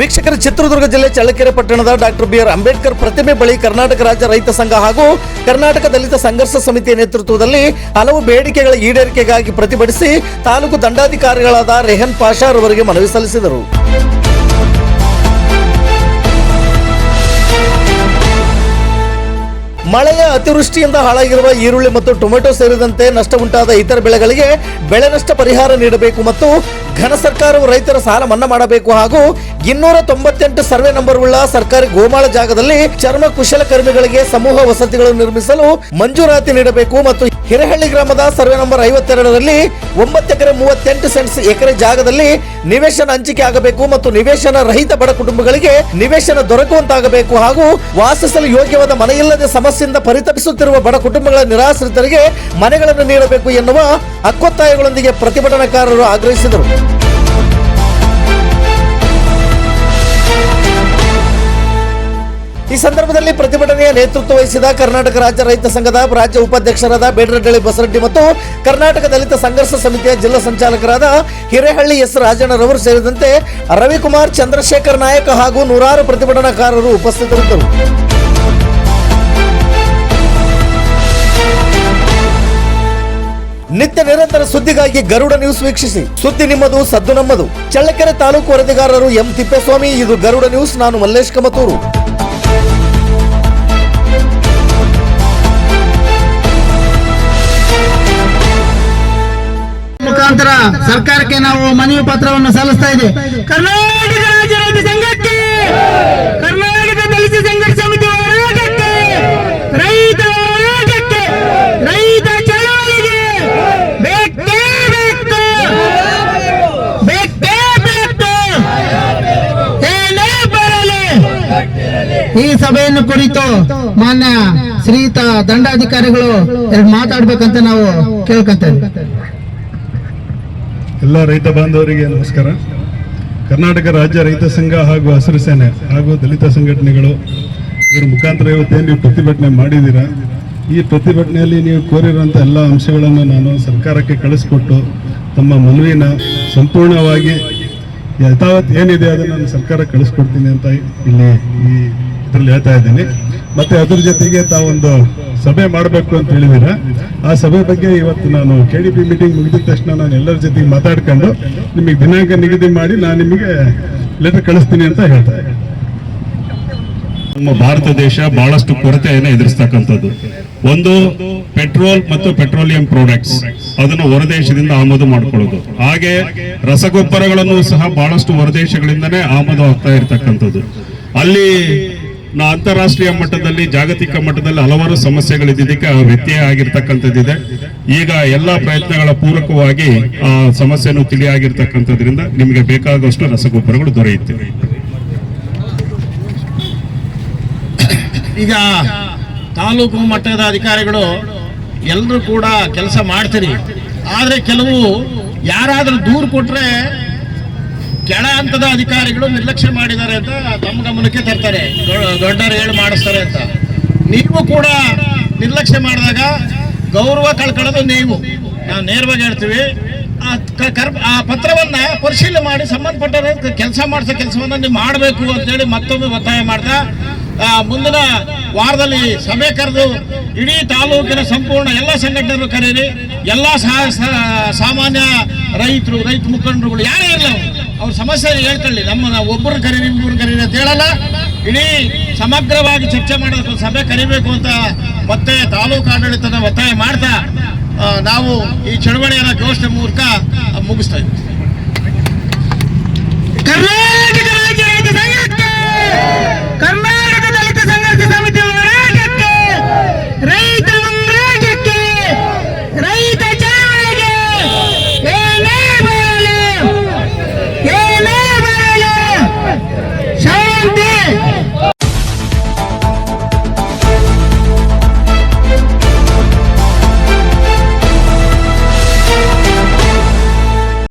ವೀಕ್ಷಕರ ಚಿತ್ರದುರ್ಗ ಜಿಲ್ಲೆ ಚಳ್ಳಕೆರೆ ಪಟ್ಟಣದ ಡಾಕ್ಟರ್ ಬಿ ಆರ್ ಅಂಬೇಡ್ಕರ್ ಪ್ರತಿಮೆ ಬಳಿ ಕರ್ನಾಟಕ ರಾಜ್ಯ ರೈತ ಸಂಘ ಹಾಗೂ ಕರ್ನಾಟಕ ದಲಿತ ಸಂಘರ್ಷ ಸಮಿತಿಯ ನೇತೃತ್ವದಲ್ಲಿ ಹಲವು ಬೇಡಿಕೆಗಳ ಈಡೇರಿಕೆಗಾಗಿ ಪ್ರತಿಭಟಿಸಿ ತಾಲೂಕು ದಂಡಾಧಿಕಾರಿಗಳಾದ ರೆಹನ್ ಪಾಷಾ ಅವರಿಗೆ ಮನವಿ ಸಲ್ಲಿಸಿದರು. ಮಳೆಯ ಅತಿವೃಷ್ಟಿಯಿಂದ ಹಾಳಾಗಿರುವ ಈರುಳ್ಳಿ ಮತ್ತು ಟೊಮೆಟೊ ಸೇರಿದಂತೆ ನಷ್ಟ ಉಂಟಾದ ಇತರ ಬೆಳೆಗಳಿಗೆ ಬೆಳೆ ನಷ್ಟ ಪರಿಹಾರ ನೀಡಬೇಕು ಮತ್ತು ಘನ ಸರ್ಕಾರವು ರೈತರ ಸಾಲ ಮನ್ನಾ ಮಾಡಬೇಕು ಹಾಗೂ ಇನ್ನೂರ ತೊಂಬತ್ತೆಂಟು ಸರ್ವೆ ನಂಬರ್ ಉಳ್ಳ ಸರ್ಕಾರಿ ಗೋಮಾಳ ಜಾಗದಲ್ಲಿ ಚರ್ಮ ಕುಶಲಕರ್ಮಿಗಳಿಗೆ ಸಮೂಹ ವಸತಿಗಳನ್ನು ನಿರ್ಮಿಸಲು ಮಂಜೂರಾತಿ ನೀಡಬೇಕು ಮತ್ತು ಹಿರೇಹಳ್ಳಿ ಗ್ರಾಮದ ಸರ್ವೆ ನಂಬರ್ ಐವತ್ತೆರಡರಲ್ಲಿ ಒಂಬತ್ತು ಎಕರೆ ಮೂವತ್ತೆಂಟು ಸೆಂಟ್ಸ್ ಎಕರೆ ಜಾಗದಲ್ಲಿ ನಿವೇಶನ ಹಂಚಿಕೆ ಆಗಬೇಕು ಮತ್ತು ನಿವೇಶನ ರಹಿತ ಬಡ ಕುಟುಂಬಗಳಿಗೆ ನಿವೇಶನ ದೊರಕುವಂತಾಗಬೇಕು ಹಾಗೂ ವಾಸಿಸಲು ಯೋಗ್ಯವಾದ ಮನೆಯಿಲ್ಲದೆ ಸಮಸ್ಯೆಯಿಂದ ಪರಿತಪಿಸುತ್ತಿರುವ ಬಡ ಕುಟುಂಬಗಳ ನಿರಾಶ್ರಿತರಿಗೆ ಮನೆಗಳನ್ನು ನೀಡಬೇಕು ಎನ್ನುವ ಹಕ್ಕೊತ್ತಾಯಗಳೊಂದಿಗೆ ಪ್ರತಿಭಟನಾಕಾರರು ಆಗ್ರಹಿಸಿದರು. ಈ ಸಂದರ್ಭದಲ್ಲಿ ಪ್ರತಿಭಟನೆಯ ನೇತೃತ್ವ ವಹಿಸಿದ ಕರ್ನಾಟಕ ರಾಜ್ಯ ರೈತ ಸಂಘದ ರಾಜ್ಯ ಉಪಾಧ್ಯಕ್ಷರಾದ ಬೇಡರಡ್ಡಳ್ಳಿ ಬಸರೆಡ್ಡಿ ಮತ್ತು ಕರ್ನಾಟಕ ದಲಿತ ಸಂಘರ್ಷ ಸಮಿತಿಯ ಜಿಲ್ಲಾ ಸಂಚಾಲಕರಾದ ಹಿರೇಹಳ್ಳಿ ಎಸ್ ರಾಜಣ್ಣರವರು ಸೇರಿದಂತೆ ರವಿಕುಮಾರ್, ಚಂದ್ರಶೇಖರ್ ನಾಯಕ್ ಹಾಗೂ ನೂರಾರು ಪ್ರತಿಭಟನಾಕಾರರು ಉಪಸ್ಥಿತರಿದ್ದರು. ನಿತ್ಯ ನಿರಂತರ ಸುದ್ದಿಗಾಗಿ ಗರುಡ ನ್ಯೂಸ್ ವೀಕ್ಷಿಸಿ. ಸುದ್ದಿ ನಿಮ್ಮದು, ಸದ್ದು ನಮ್ಮದು. ಚಳ್ಳಕೆರೆ ತಾಲೂಕು ವರದಿಗಾರರು ಎಂ ತಿಪ್ಪೇಸ್ವಾಮಿ, ಇದು ಗರುಡ ನ್ಯೂಸ್. ನಾನು ಮಲ್ಲೇಶ್ ಕಮತೂರು. ಮುಖಾಂತರ ಸರ್ಕಾರಕ್ಕೆ ನಾವು ಮನವಿ ಪತ್ರವನ್ನು ಸಲ್ಲಿಸ್ತಾ ಇದ್ದೇವೆ ಕರ್ನಾಟಕ ರಾಜ್ಯ ರೈತ ಸಂಘಕ್ಕೆ ಕರ್ನಾಟಕ ದಲಿತ ಸಂಘರ್ಷ ಸಮಿತಿ ಹೋರಾಟಕ್ಕೆ ರೈತ ಹೋರಾಟಕ್ಕೆ ರೈತ ಚಳವಳಿಗೆ ಬೇಕೇ ಬೇಕು. ಬೇಕೇ ಬೇಕು. ಏನೇ ಬರಲಿ. ಈ ಸಭೆಯನ್ನು ಕುರಿತು ಮಾನ್ಯ ಶ್ರೀಯುತ ದಂಡಾಧಿಕಾರಿಗಳು ಎರಡು ಮಾತಾಡ್ಬೇಕಂತ ನಾವು ಕೇಳ್ಕೊಂತೇವೆ. ಎಲ್ಲ ರೈತ ಬಾಂಧವರಿಗೆ ನಮಸ್ಕಾರ. ಕರ್ನಾಟಕ ರಾಜ್ಯ ರೈತ ಸಂಘ ಹಾಗೂ ಹಸಿರು ಸೇನೆ ಹಾಗೂ ದಲಿತ ಸಂಘಟನೆಗಳು ಇವ್ರ ಮುಖಾಂತರ ಇವತ್ತೇನು ನೀವು ಪ್ರತಿಭಟನೆ ಮಾಡಿದ್ದೀರಾ? ಈ ಪ್ರತಿಭಟನೆಯಲ್ಲಿ ನೀವು ಕೋರಿರುವಂಥ ಎಲ್ಲ ಅಂಶಗಳನ್ನು ನಾನು ಸರ್ಕಾರಕ್ಕೆ ಕಳಿಸ್ಕೊಟ್ಟು ತಮ್ಮ ಮನವಿನ ಸಂಪೂರ್ಣವಾಗಿ ಯಥಾವತ್ ಏನಿದೆ ಅದನ್ನು ನಾನು ಸರ್ಕಾರಕ್ಕೆ ಕಳಿಸ್ಕೊಡ್ತೀನಿ ಅಂತ ಇಲ್ಲಿ ಈ ಇದರಲ್ಲಿ ಹೇಳ್ತಾ ಇದ್ದೀನಿ. ಮತ್ತೆ ಅದ್ರ ಜೊತೆಗೆ ತಾವೊಂದು ಸಭೆ ಮಾಡಬೇಕು ಅಂತ ಹೇಳಿದ್ದೀರಾ. ಆ ಸಭೆ ಬಗ್ಗೆ ಇವತ್ತು ನಾನು ಕೆ ಡಿ ಪಿ ಮೀಟಿಂಗ್ ಮುಗಿದ ತಕ್ಷಣ ನಾನು ಎಲ್ಲರ ಜೊತೆಗೆ ಮಾತಾಡ್ಕೊಂಡು ನಿಮಗೆ ದಿನಾಂಕ ನಿಗದಿ ಮಾಡಿ ನಾನು ನಿಮಗೆ ಲೆಟರ್ ಕಳಿಸ್ತೀನಿ ಅಂತ ಹೇಳ್ತಾ ನಮ್ಮ ಭಾರತ ದೇಶ ಬಹಳಷ್ಟು ಕೊರತೆಯನ್ನು ಎದುರಿಸ್ತಕ್ಕಂಥದ್ದು. ಒಂದು ಪೆಟ್ರೋಲ್ ಮತ್ತು ಪೆಟ್ರೋಲಿಯಂ ಪ್ರಾಡಕ್ಟ್ಸ್ ಅದನ್ನು ಹೊರದೇಶದಿಂದ ಆಮದು ಮಾಡಿಕೊಳ್ಳೋದು. ಹಾಗೆ ರಸಗೊಬ್ಬರಗಳನ್ನು ಸಹ ಬಹಳಷ್ಟು ಹೊರದೇಶಗಳಿಂದನೇ ಆಮದು ಆಗ್ತಾ ಇರ್ತಕ್ಕಂಥದ್ದು. ಅಲ್ಲಿ ನಾ ಅಂತಾರಾಷ್ಟ್ರೀಯ ಮಟ್ಟದಲ್ಲಿ, ಜಾಗತಿಕ ಮಟ್ಟದಲ್ಲಿ ಹಲವಾರು ಸಮಸ್ಯೆಗಳಿದ್ದಕ್ಕೆ ವ್ಯತ್ಯಯ ಆಗಿರ್ತಕ್ಕಂಥದ್ದಿದೆ. ಈಗ ಎಲ್ಲ ಪ್ರಯತ್ನಗಳ ಪೂರಕವಾಗಿ ಆ ಸಮಸ್ಯೆಯನ್ನು ತಿಳಿಯಾಗಿರ್ತಕ್ಕಂಥದ್ರಿಂದ ನಿಮಗೆ ಬೇಕಾದಷ್ಟು ರಸಗೊಬ್ಬರಗಳು ದೊರೆಯುತ್ತವೆ ಈಗ ತಾಲೂಕು ಮಟ್ಟದ ಅಧಿಕಾರಿಗಳು ಎಲ್ಲರೂ ಕೂಡ ಕೆಲಸ ಮಾಡ್ತೀರಿ. ಆದರೆ ಕೆಲವು ಯಾರಾದರೂ ದೂರು ಕೊಟ್ರೆ ಕೆಳ ಹಂತದ ಅಧಿಕಾರಿಗಳು ನಿರ್ಲಕ್ಷ್ಯ ಮಾಡಿದ್ದಾರೆ ಅಂತ ತಮ್ಮ ಗಮನಕ್ಕೆ ತರ್ತಾರೆ. ದೊ- ದೊಡ್ಡವರು ಹೇಳಿ ಮಾಡಿಸ್ತಾರೆ ಅಂತ. ನೀವು ಕೂಡ ನಿರ್ಲಕ್ಷ್ಯ ಮಾಡಿದಾಗ ಗೌರವ ಕಳ್ಕೊಳ್ಳೋದು ನೀವು. ನಾವು ನೇರವಾಗಿ ಹೇಳ್ತೀವಿ, ಆ ಪತ್ರವನ್ನ ಪರಿಶೀಲನೆ ಮಾಡಿ ಸಂಬಂಧಪಟ್ಟ ಕೆಲಸ ಮಾಡಿಸೋ ಕೆಲಸವನ್ನ ನೀವು ಮಾಡಬೇಕು ಅಂತೇಳಿ ಮತ್ತೊಮ್ಮೆ ಒತ್ತಾಯ ಮಾಡ್ತಾ ಮುಂದಿನ ವಾರದಲ್ಲಿ ಸಭೆ ಕರೆದು ಇಡೀ ತಾಲೂಕಿನ ಸಂಪೂರ್ಣ ಎಲ್ಲ ಸಂಘಟನೆಗಳು ಕರೀರಿ ಎಲ್ಲ ಸಾಮಾನ್ಯ ರೈತರು, ರೈತ ಮುಖಂಡರುಗಳು, ಯಾರೇ ಇಲ್ಲ ಅವ್ರು. ಸಮಸ್ಯೆ ಹೇಳ್ಕೊಳ್ಳಿ ನಮ್ಮ ನಾವು ಒಬ್ಬರು ಕರೆ ಇಬ್ಬರು ಕರೀರಿ ಅಂತ ಹೇಳಲ್ಲ ಇಡೀ ಸಮಗ್ರವಾಗಿ ಚರ್ಚೆ ಮಾಡೋದಕ್ಕೆ ಸಭೆ ಕರಿಬೇಕು ಅಂತ ಮತ್ತೆ ತಾಲೂಕು ಆಡಳಿತದ ಒತ್ತಾಯ ಮಾಡ್ತಾ ನಾವು ಈ ಚಳವಳಿಯನ್ನು ಘೋಷಣೆ ಮೂಲಕ ಮುಗಿಸ್ತಾ ಇದ್ದೀವಿ